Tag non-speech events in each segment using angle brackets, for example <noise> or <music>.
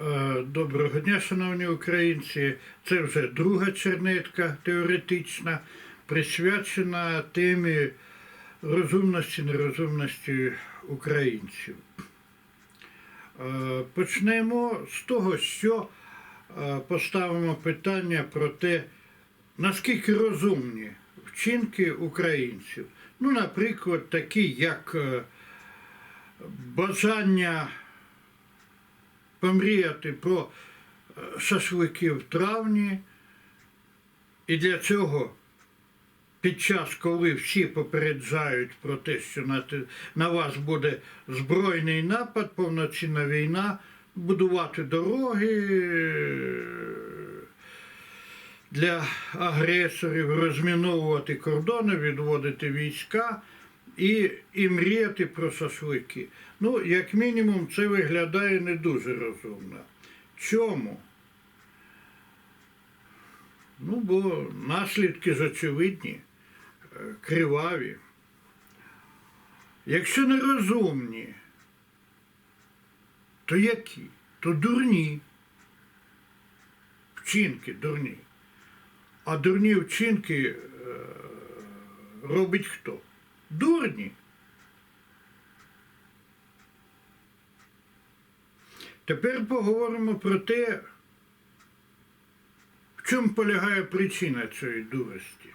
Е, Доброго дня, шановні українці. Це вже друга чернетка теоретична, присвячена темі розумності, нерозумності українців. Е, Почнемо з того, що е, поставимо питання про те, наскільки розумні вчинки українців. Ну, наприклад, такі, як бажання помріяти про е, шашлики в травні. І для цього під час, коли всі попереджають про те, що на, на вас буде збройний напад, повноцінна війна, будувати дороги е, для агресорів, розміновувати кордони, відводити війська і, і мріяти про шашлики. Ну, як мінімум, це виглядає не дуже розумно. Чому? Ну, бо наслідки ж очевидні, е, криваві. Якщо не розумні, то які? То дурні. Вчинки дурні. А дурні вчинки е, робить хто? Дурні. Тепер поговоримо про те, в чому полягає причина цієї дурості.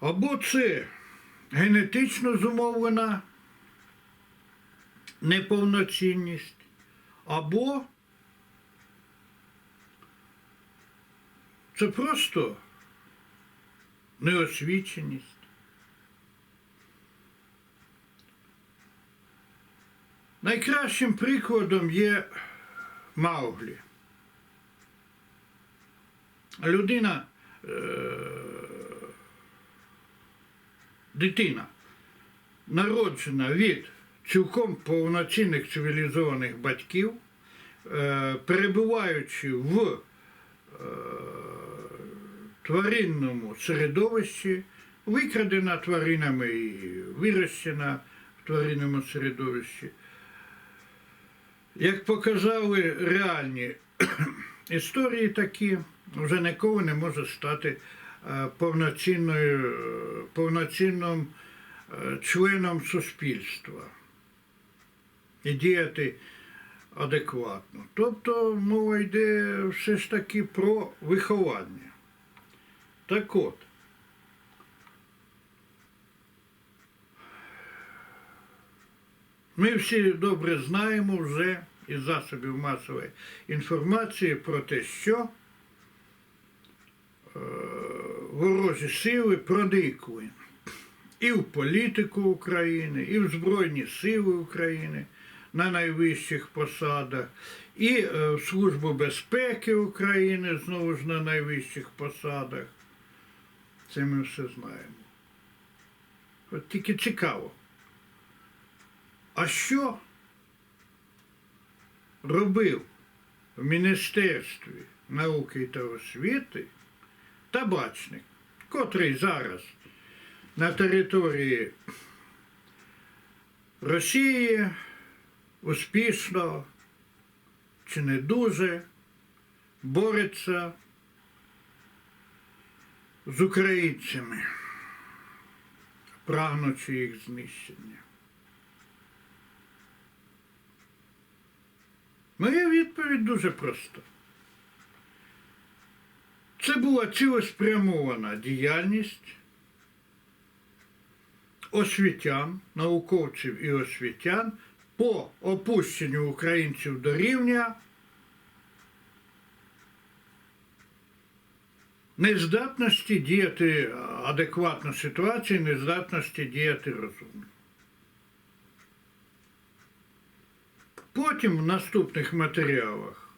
Або це генетично зумовлена неповноцінність, або це просто неосвіченість. Найкращим прикладом є Мауглі. Людина, е, дитина, народжена від цілком повноцінних цивілізованих батьків, е, перебуваючи в е, тваринному середовищі, викрадена тваринами і вирощена в тваринному середовищі. Як показали реальні <clears throat> історії такі, вже ніколи не може стати е, повноцінною, повноцінним е, членом суспільства і діяти адекватно. Тобто мова йде все ж таки про виховання. Так от. Ми всі добре знаємо вже із засобів масової інформації про те, що е, ворожі сили проникли і в політику України, і в Збройні Сили України на найвищих посадах, і е, в Службу безпеки України знову ж на найвищих посадах. Це ми все знаємо. От тільки цікаво. А що робив в Міністерстві науки та освіти табачник, котрий зараз на території Росії успішно чи не дуже бореться з українцями, прагнучи їх знищення. Моя відповідь дуже проста. Це була цілеспрямована діяльність освітян, науковців і освітян по опущенню українців до рівня нездатності діяти адекватно ситуації, нездатності діяти розумно. Потім в наступних матеріалах,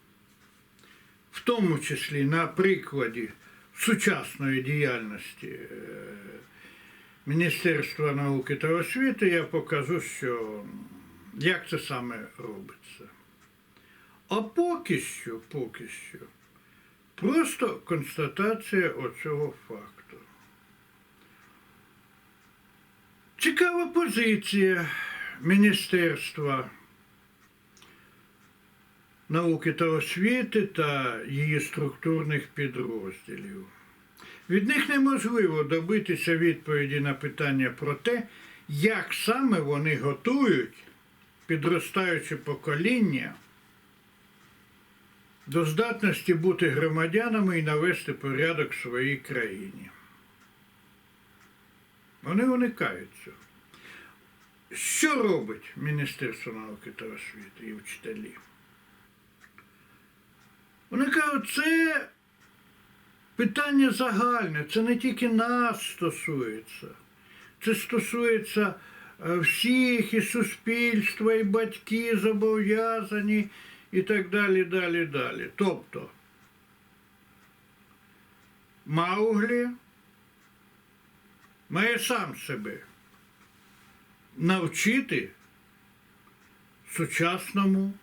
в тому числі на прикладі сучасної діяльності е, Міністерства науки та освіти, я покажу, що як це саме робиться. А поки що, поки що, просто констатація оцього факту. Цікава позиція Міністерства науки та освіти та її структурних підрозділів. Від них неможливо добитися відповіді на питання про те, як саме вони готують підростаюче покоління до здатності бути громадянами і навести порядок в своїй країні. Вони уникають цього. Що робить Міністерство науки та освіти і вчителі? Вони кажуть, це питання загальне, це не тільки нас стосується. Це стосується е, всіх, і суспільства, і батьки зобов'язані, і так далі, далі, далі. Тобто, Мауглі має сам себе навчити сучасному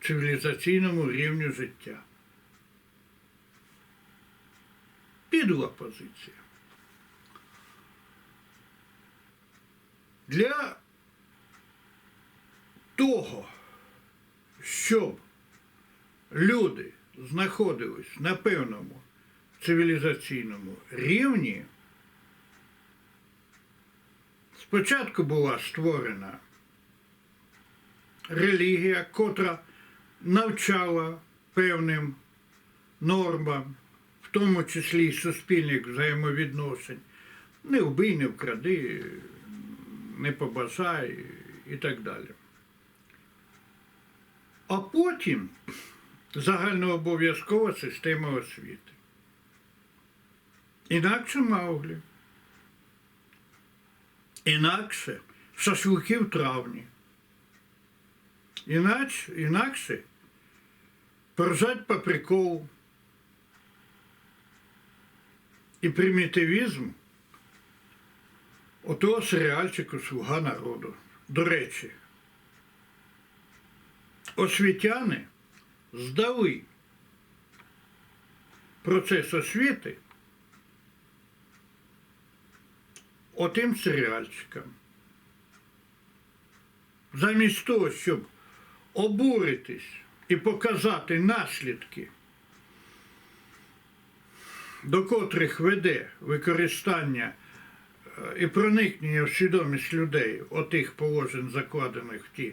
цивілізаційному рівню життя. Підла позиція. Для того, щоб люди знаходились на певному цивілізаційному рівні, спочатку була створена релігія, котра навчала певним нормам, в тому числі й суспільних взаємовідношень. Не вбий, не вкради, не побажай і так далі. А потім загальнообов'язкова система освіти. Інакше Мауглі. Інакше шашлики в травні. Інакше, інакше поржать по. І примітивізм отого серіальчику Слуга народу. До речі, освітяни здали процес освіти отим серіальчикам. Замість того, щоб обуритись і показати наслідки, до котрих веде використання е, і проникнення в свідомість людей отих положень, закладених в ті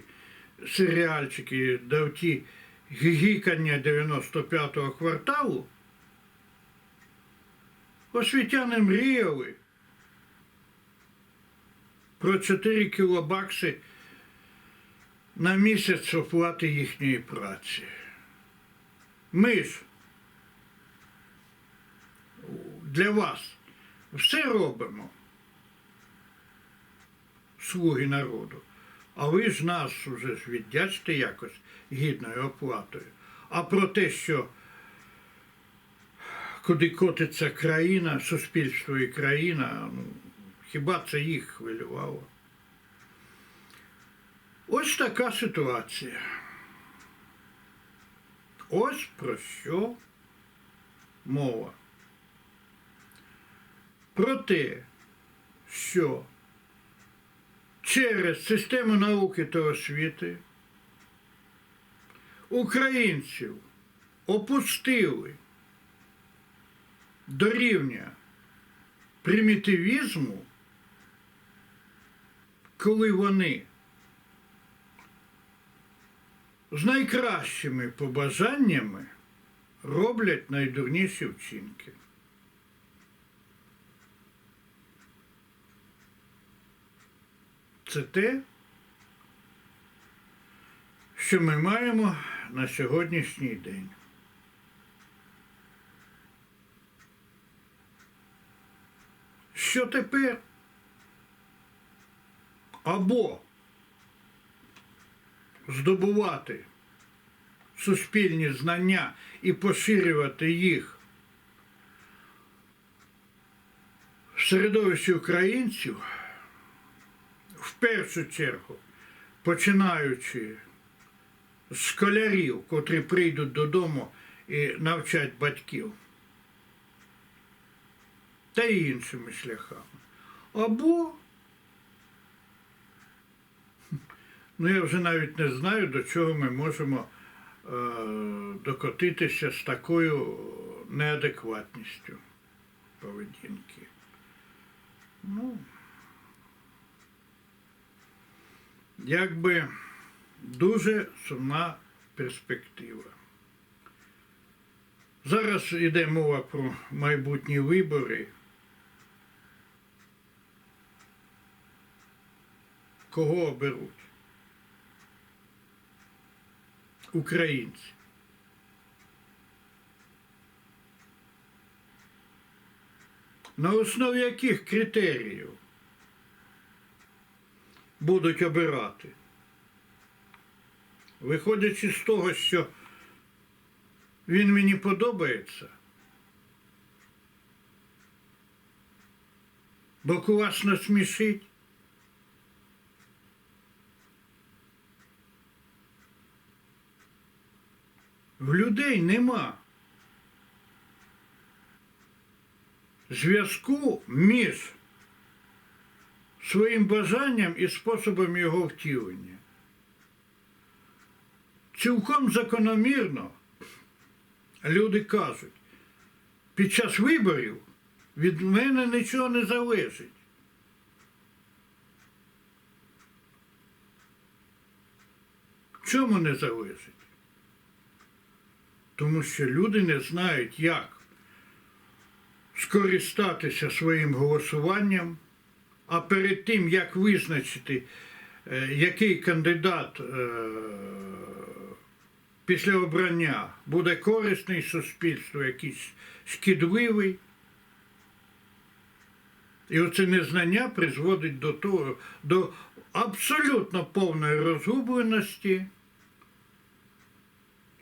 серіальчики, да в ті гігікання 95-го кварталу, освітяни мріяли про 4 кілобакси на місяць оплати їхньої праці. Ми ж для вас все робимо, слуги народу. А ви ж нас уже ж віддячте якось гідною оплатою. А про те, що куди котиться країна, суспільство і країна, ну, хіба це їх хвилювало? Ось така ситуація. Ось про що мова. Про те, що через систему науки та освіти українців опустили до рівня примітивізму, коли вони з найкращими побажаннями роблять найдурніші вчинки. Це те, що ми маємо на сьогоднішній день. Що тепер? Або здобувати суспільні знання і поширювати їх в середовищі українців, першу чергу, починаючи з школярів, котрі прийдуть додому і навчать батьків, та й іншими шляхами. Або <laughs> Ну, я вже навіть не знаю, до чого ми можемо е, докотитися з такою неадекватністю поведінки. Ну, якби дуже сумна перспектива. Зараз йде мова про майбутні вибори. Кого оберуть? Українці. На основі яких критеріїв будуть обирати? Виходячи з того, що він мені подобається, бо вас насмішить. В людей нема зв'язку між своїм бажанням і способом його втілення. Цілком закономірно люди кажуть, під час виборів від мене нічого не залежить. Чому не залежить? Тому що люди не знають, як скористатися своїм голосуванням, а перед тим, як визначити, е, який кандидат е, після обрання буде корисний суспільству, якийсь шкідливий. І оце незнання призводить до того, до абсолютно повної розгубленості.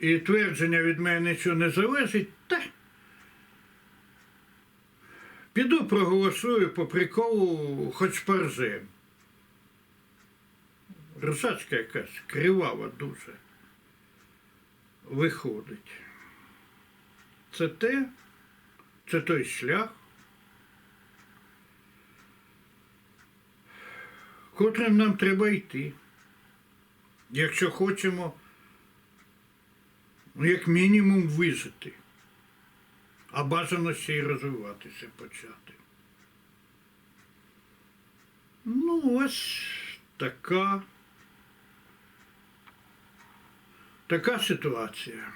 І твердження від мене нічого не залежить, та піду проголосую по приколу хоч паржем. Ржачка якась кривава дуже виходить. Це те, це той шлях, котрим нам треба йти, якщо хочемо ну, як мінімум вижити, а бажано ще й розвиватися почати. Ну, ось така, така ситуація.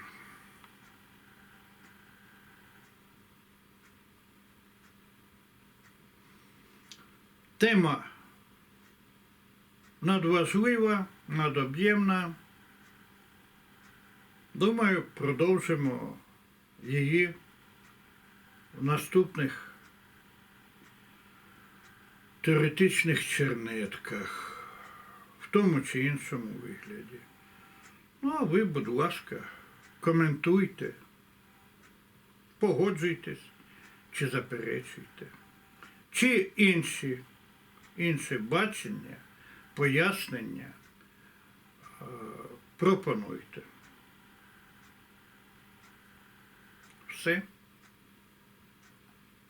Тема надважлива, надоб'ємна. Думаю, продовжимо її наступних теоретичних чернетках, в тому чи іншому вигляді. Ну, а ви, будь ласка, коментуйте, погоджуйтесь чи заперечуйте, чи інші, інше бачення, пояснення е, пропонуйте. Все.